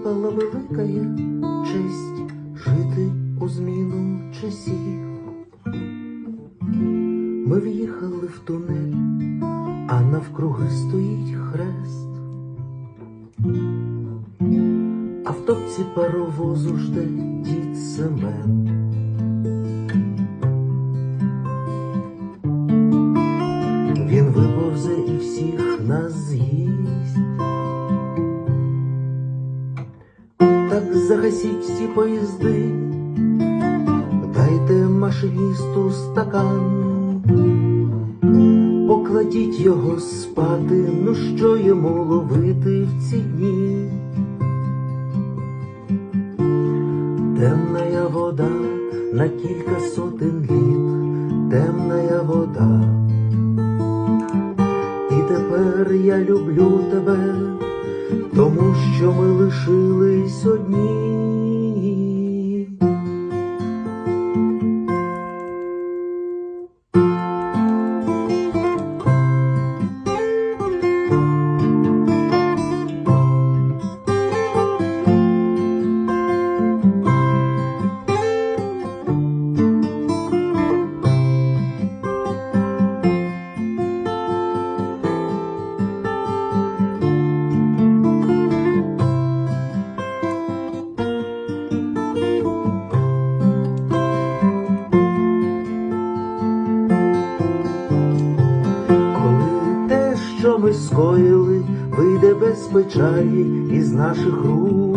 випала велика честь жити у зміну часів. Ми в'їхали в тунель, а навкруги стоїть хрест. А в топці паровозу жде дід Семен. Загасіть всі поїзди, дайте машиністу стакан, покладіть його спати, ну що йому ловити в ці дні. Темная вода на кілька сотень літ, темная вода. І тепер я люблю тебе, тому що ми лишились одні. Що скоїли, вийде без печалі із наших рук,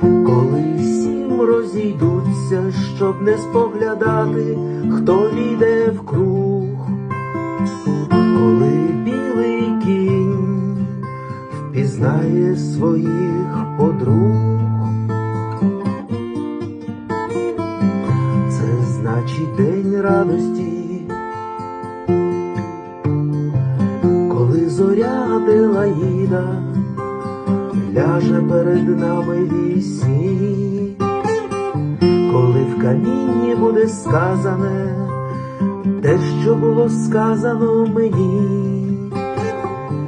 коли сім розійдуться, щоб не споглядати, хто війде в круг, коли білий кінь впізнає своїх подруг. Це значить день радості. Зоря Делаїда ляже перед нами вісні, коли в камінні буде сказане те, що було сказано мені,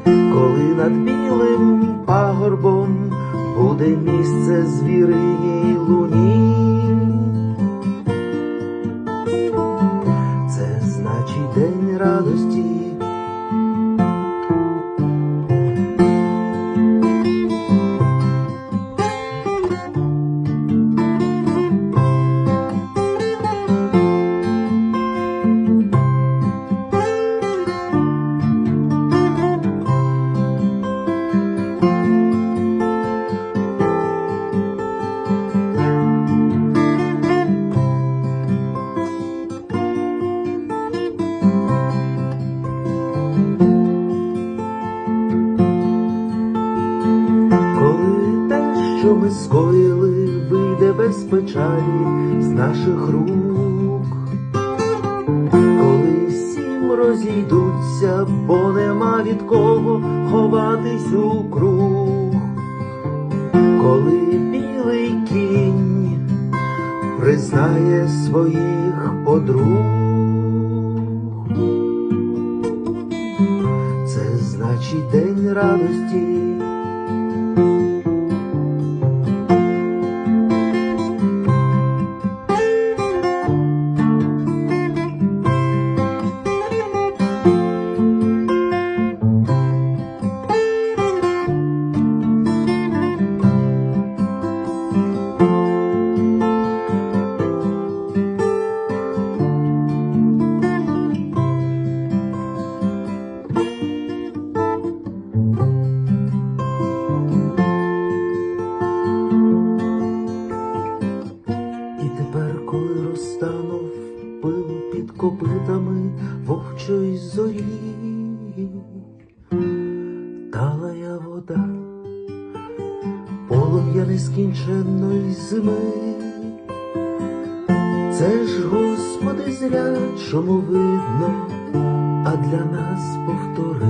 коли над білим пагорбом буде місце звіриній луні. Скоїли, вийде без печалі з наших рук, коли сім розійдуться, бо нема від кого ховатись у круг, коли білий кінь признає своїх подруг. Це значить день радості. Копитами вовчої зорі, талая вода, полум'я нескінченної зими. Це ж, Господи, зрячому видно, а для нас повтори.